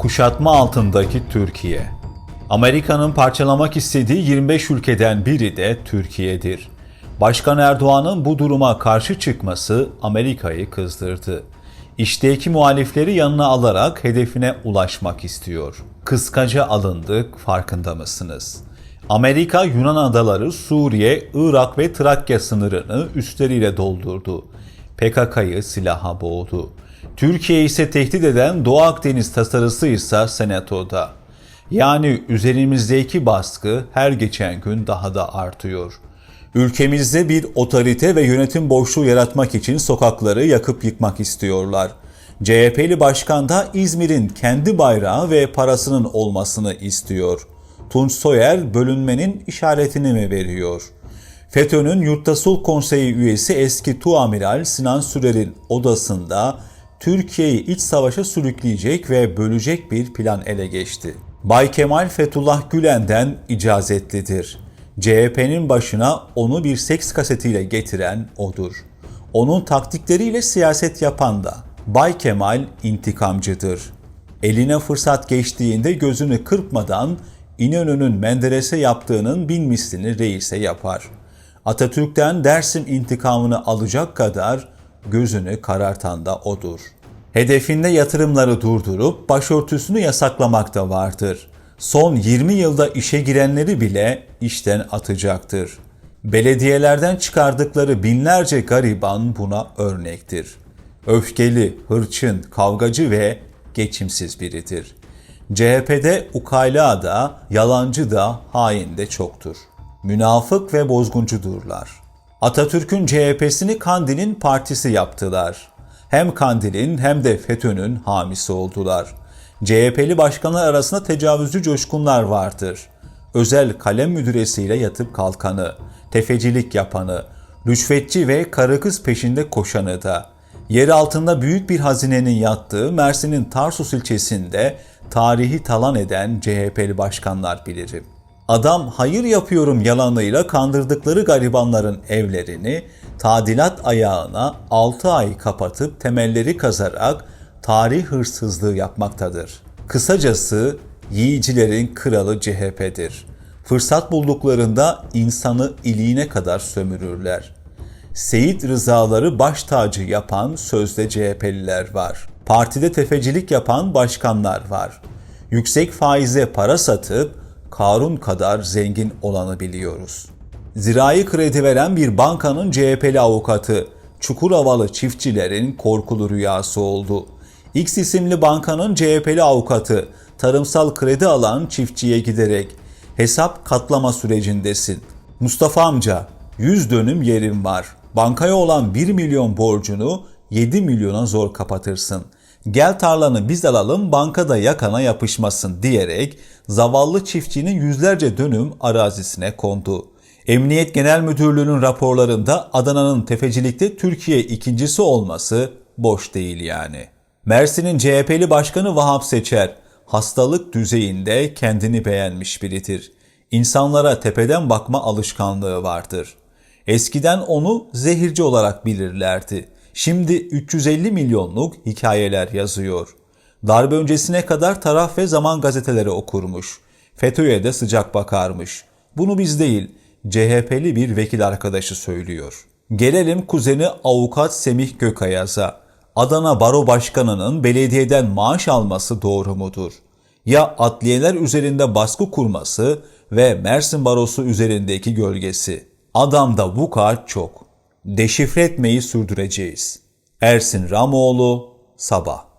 Kuşatma altındaki Türkiye. Amerika'nın parçalamak istediği 25 ülkeden biri de Türkiye'dir. Başkan Erdoğan'ın bu duruma karşı çıkması Amerika'yı kızdırdı. İşteki muhalifleri yanına alarak hedefine ulaşmak istiyor. Kıskaca alındık farkında mısınız? Amerika Yunan adaları Suriye, Irak ve Trakya sınırını üstleriyle doldurdu. PKK'yı silaha boğdu. Türkiye ise tehdit eden Doğu Akdeniz tasarısı ise senatoda. Yani üzerimizdeki baskı her geçen gün daha da artıyor. Ülkemizde bir otorite ve yönetim boşluğu yaratmak için sokakları yakıp yıkmak istiyorlar. CHP'li başkan da İzmir'in kendi bayrağı ve parasının olmasını istiyor. Tunç Soyer bölünmenin işaretini mi veriyor? FETÖ'nün Yurtta Sulh Konseyi üyesi eski Tuamiral Sinan Sürer'in odasında Türkiye'yi iç savaşa sürükleyecek ve bölecek bir plan ele geçti. Bay Kemal Fethullah Gülen'den icazetlidir. CHP'nin başına onu bir seks kasetiyle getiren odur. Onun taktikleriyle siyaset yapan da Bay Kemal intikamcıdır. Eline fırsat geçtiğinde gözünü kırpmadan İnönü'nün Menderes'e yaptığının bin mislini reise yapar. Atatürk'ten Dersim intikamını alacak kadar gözünü karartan da odur. Hedefinde yatırımları durdurup başörtüsünü yasaklamak da vardır. Son 20 yılda işe girenleri bile işten atacaktır. Belediyelerden çıkardıkları binlerce gariban buna örnektir. Öfkeli, hırçın, kavgacı ve geçimsiz biridir. CHP'de ukala da, yalancı da, hain de çoktur. Münafık ve bozguncudurlar. Atatürk'ün CHP'sini Kandil'in partisi yaptılar. Hem Kandil'in hem de FETÖ'nün hamisi oldular. CHP'li başkanlar arasında tecavüzcü coşkunlar vardır. Özel kalem müdüresiyle yatıp kalkanı, tefecilik yapanı, rüşvetçi ve karı kız peşinde koşanı da. Yer altında büyük bir hazinenin yattığı Mersin'in Tarsus ilçesinde tarihi talan eden CHP'li başkanlar bilirim. Adam hayır yapıyorum yalanıyla kandırdıkları garibanların evlerini tadilat ayağına 6 ay kapatıp temelleri kazarak tarih hırsızlığı yapmaktadır. Kısacası yiyicilerin kralı CHP'dir. Fırsat bulduklarında insanı iliğine kadar sömürürler. Seyit rızaları baş tacı yapan sözde CHP'liler var. Partide tefecilik yapan başkanlar var. Yüksek faize para satıp Karun kadar zengin olanı biliyoruz. Zirai kredi veren bir bankanın CHP'li avukatı Çukuravalı çiftçilerin korkulu rüyası oldu. X isimli bankanın CHP'li avukatı tarımsal kredi alan çiftçiye giderek hesap katlama sürecindesin. Mustafa amca 100 dönüm yerim var. Bankaya olan 1 milyon borcunu 7 milyona zor kapatırsın. Gel tarlanı biz alalım bankada yakana yapışmasın diyerek zavallı çiftçinin yüzlerce dönüm arazisine kondu. Emniyet Genel Müdürlüğü'nün raporlarında Adana'nın tefecilikte Türkiye ikincisi olması boş değil yani. Mersin'in CHP'li başkanı Vahap Seçer hastalık düzeyinde kendini beğenmiş biridir. İnsanlara tepeden bakma alışkanlığı vardır. Eskiden onu zehirci olarak bilirlerdi. Şimdi 350 milyonluk hikayeler yazıyor. Darbe öncesine kadar taraf ve zaman gazeteleri okurmuş. FETÖ'ye de sıcak bakarmış. Bunu biz değil, CHP'li bir vekil arkadaşı söylüyor. Gelelim kuzeni avukat Semih Gökayaz'a. Adana Baro Başkanı'nın belediyeden maaş alması doğru mudur? Ya adliyeler üzerinde baskı kurması ve Mersin Barosu üzerindeki gölgesi? Adamda vukuat çok. Deşifre etmeyi sürdüreceğiz. Ersin Ramoğlu, Sabah